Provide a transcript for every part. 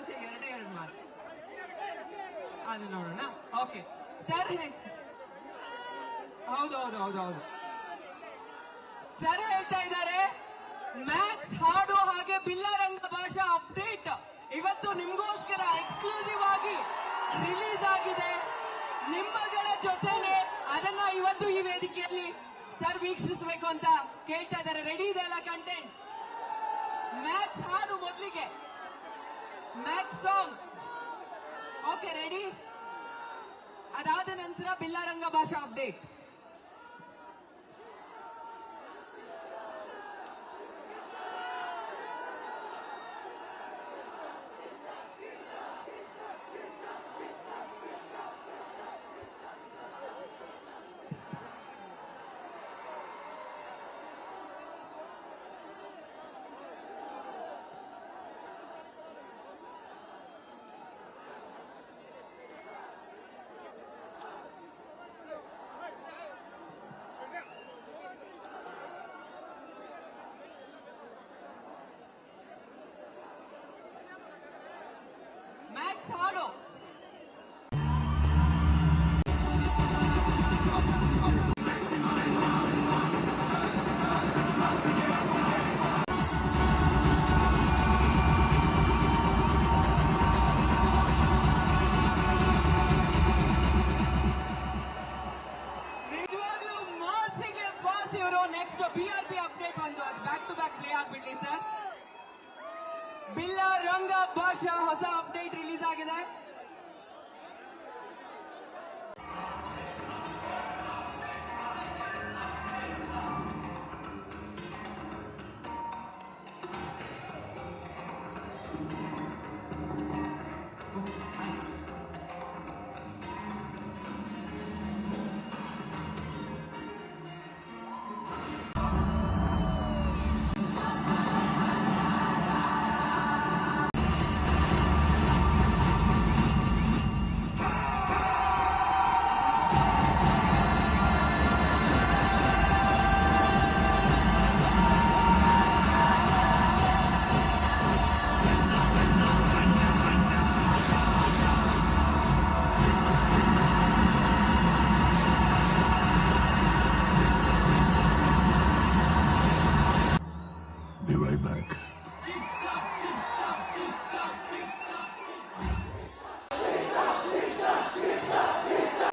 ಮುಂಚೆ ಎರಡೇ ಎರಡು ಮಾತು. ಅದು ನೋಡೋಣ. ಓಕೆ ಸರ್ ಹೌದು ಹೌದು ಹೌದು ಹೌದು ಸರ್ ಹೇಳ್ತಾ ಇದ್ದಾರೆ ಮ್ಯಾಥ್ಸ್ ಹಾಡು ಹಾಗೆ ಬಿಲ್ಲರಂಗ ಭಾಷಾ ಅಪ್ಡೇಟ್ ಇವತ್ತು ನಿಮ್ಗೋಸ್ಕರ ಎಕ್ಸ್ಕ್ಲೂಸಿವ್ ಆಗಿ ರಿಲೀಸ್ ಆಗಿದೆ. ನಿಮ್ಮಗಳ ಜೊತೆನೆ ಅದನ್ನ ಇವತ್ತು ಈ ವೇದಿಕೆಯಲ್ಲಿ ಸರ್ ವೀಕ್ಷಿಸಬೇಕು ಅಂತ ಕೇಳ್ತಾ ಇದ್ದಾರೆ. ರೆಡಿ ಇದೆ ಅಲ್ಲ ಕಂಟೆಂಟ್ ಮ್ಯಾಥ್ಸ್ ಹಾಡು ಮೊದಲಿಗೆ. ಮ್ಯಾಥ್ಸ್ ಸಾಂಗ್ ಓಕೆ ರೆಡಿ ಅದಾದ ನಂತರ ಬಿಲ್ಲರಂಗ ಭಾಷಾ ಅಪ್ಡೇಟ್ ಬಿಲ್ಲ ರಂಗ ಭಾಷಾ ಹೊಸ ಅಪ್ಡೇಟ್ ರಿಲೀಸ್ ಆಗಿದೆ. Be right back.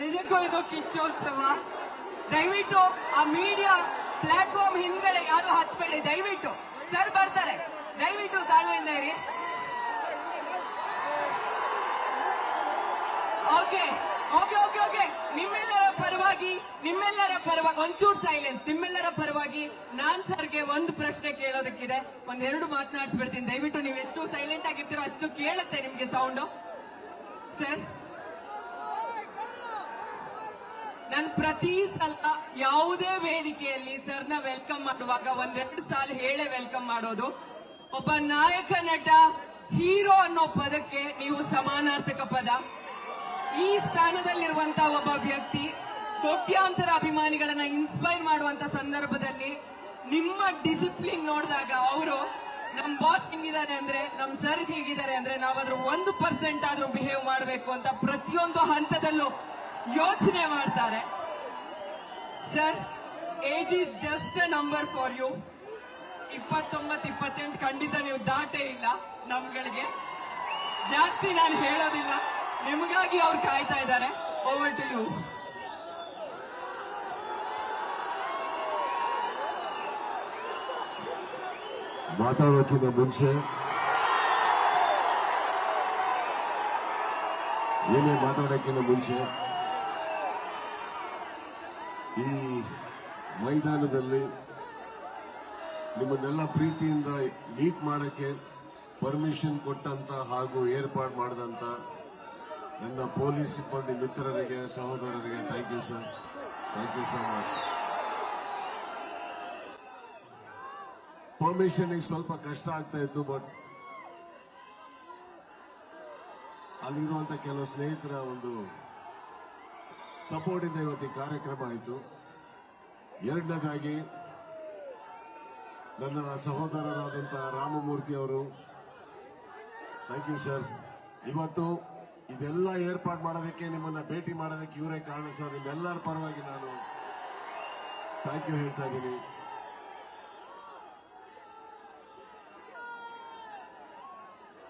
ನಿಜಕ್ಕೂ ದಯವಿಟ್ಟು ಆ ಮೀಡಿಯಾ ಪ್ಲಾಟ್ಫಾರ್ಮ್ ಹಿಂದ್ಗಡೆ ಯಾರು ಹತ್ಬೇಡಿ, ದಯವಿಟ್ಟು. ಸರ್ ಬರ್ತಾರೆ. ದಯವಿಟ್ಟು ತಾಳ್ಮೆಯಿಂದ ಇರಿ. ಓಕೆ ಓಕೆ ಓಕೆ ಓಕೆ ನಿಮ್ಮೆಲ್ಲರ ಪರವಾಗಿ ನಿಮ್ಮೆಲ್ಲರ ಪರವಾಗಿ ಒಂಚೂರು ಸೈಲೆನ್ಸ್ ನಿಮ್ಮೆಲ್ಲರ ಪರವಾಗಿ ನಾನ್ ಸರ್ಗೆ ಒಂದು ಪ್ರಶ್ನೆ ಕೇಳೋದಕ್ಕಿದೆ ಒಂದೆರಡು ಮಾತನಾಡಿಸ್ಬಿಡ್ತೀನಿ ದಯವಿಟ್ಟು ನೀವು ಎಷ್ಟು ಸೈಲೆಂಟ್ ಆಗಿರ್ತೀರೋ ಅಷ್ಟು ಕೇಳುತ್ತೆ ನಿಮ್ಗೆ ಸೌಂಡು ಸರ್ ನಾನು ಪ್ರತಿ ಸಲ ಯಾವುದೇ ವೇದಿಕೆಯಲ್ಲಿ ಸರ್ನ ವೆಲ್ಕಮ್ ಮಾಡುವಾಗ ಒಂದೆರಡು ಸಾಲ ಹೇಳೇ ವೆಲ್ಕಮ್ ಮಾಡೋದು. ಒಬ್ಬ ನಾಯಕ ನಟ, ಹೀರೋ ಅನ್ನೋ ಪದಕ್ಕೆ ನೀವು ಸಮಾನಾರ್ಥಕ ಪದ. ಈ ಸ್ಥಾನದಲ್ಲಿರುವಂತ ಒಬ್ಬ ವ್ಯಕ್ತಿ ಕೋಟ್ಯಾಂತರ ಅಭಿಮಾನಿಗಳನ್ನ ಇನ್ಸ್ಪೈರ್ ಮಾಡುವಂತ ಸಂದರ್ಭದಲ್ಲಿ ನಿಮ್ಮ ಡಿಸಿಪ್ಲಿನ್ ನೋಡಿದಾಗ ಅವರು ನಮ್ ಬಾಸ್ ಹಿಂಗಿದ್ದಾರೆ ಅಂದ್ರೆ, ನಮ್ ಸರ್ ಹೀಗಿದ್ದಾರೆ ಅಂದ್ರೆ ನಾವಾದ್ರೂ ಒಂದು ಪರ್ಸೆಂಟ್ ಆದ್ರೂ ಬಿಹೇವ್ ಮಾಡಬೇಕು ಅಂತ ಪ್ರತಿಯೊಂದು ಹಂತದಲ್ಲೂ ಯೋಚನೆ ಮಾಡ್ತಾರೆ. Sir age is just a number for you ಇಪ್ಪತ್ತೊಂಬತ್, ಇಪ್ಪತ್ತೆಂಟು ಖಂಡಿತ ನೀವು ದಾಟೇ ಇಲ್ಲ ನಮ್ಗಳಿಗೆ. ಜಾಸ್ತಿ ನಾನು ಹೇಳೋದಿಲ್ಲ. ನಿಮಗಾಗಿ ಅವ್ರು ಕಾಯ್ತಾ ಇದ್ದಾರೆ. ಓವರ್ ಟು ಯು ಮಾತಾಡೋಕ್ಕಿಂತ ಮುಂಚೆ ಏನೇ ಮಾತಾಡೋಕ್ಕಿಂತ ಮುಂಚೆ ಈ ಮೈದಾನದಲ್ಲಿ ನಿಮ್ಮನ್ನೆಲ್ಲ ಪ್ರೀತಿಯಿಂದ ಮೀಟ್ ಮಾಡೋಕ್ಕೆ ಪರ್ಮಿಷನ್ ಕೊಟ್ಟಂತ ಹಾಗೂ ಏರ್ಪಾಡು ಮಾಡಿದಂತ ನನ್ನ ಪೊಲೀಸ್ ಸಿಬ್ಬಂದಿ ಮಿತ್ರರಿಗೆ, ಸಹೋದರರಿಗೆ thank you sir thank you so much permission ಸ್ವಲ್ಪ ಕಷ್ಟ ಆಗ್ತಾ ಇತ್ತು ಬಟ್ ಅಲ್ಲಿರುವಂತ ಕೆಲವು ಸ್ನೇಹಿತರ ಒಂದು ಸಪೋರ್ಟ್ ಇಂದ ಇವತ್ತು ಕಾರ್ಯಕ್ರಮ ಆಯಿತು. ಎರಡನೇದಾಗಿ ನನ್ನ ಸಹೋದರರಾದಂತಹ ರಾಮಮೂರ್ತಿ ಅವರು ಥ್ಯಾಂಕ್ ಯು ಸರ್ ಇವತ್ತು ಇದೆಲ್ಲ ಏರ್ಪಾಡು ಮಾಡೋದಕ್ಕೆ, ನಿಮ್ಮನ್ನ ಭೇಟಿ ಮಾಡೋದಕ್ಕೆ ಇವರೇ ಕಾರಣ ಸರ್ ನಿಮ್ಮೆಲ್ಲರ ಪರವಾಗಿ ನಾನು ಥ್ಯಾಂಕ್ ಯು ಹೇಳ್ತಾ ಇದ್ದೀನಿ.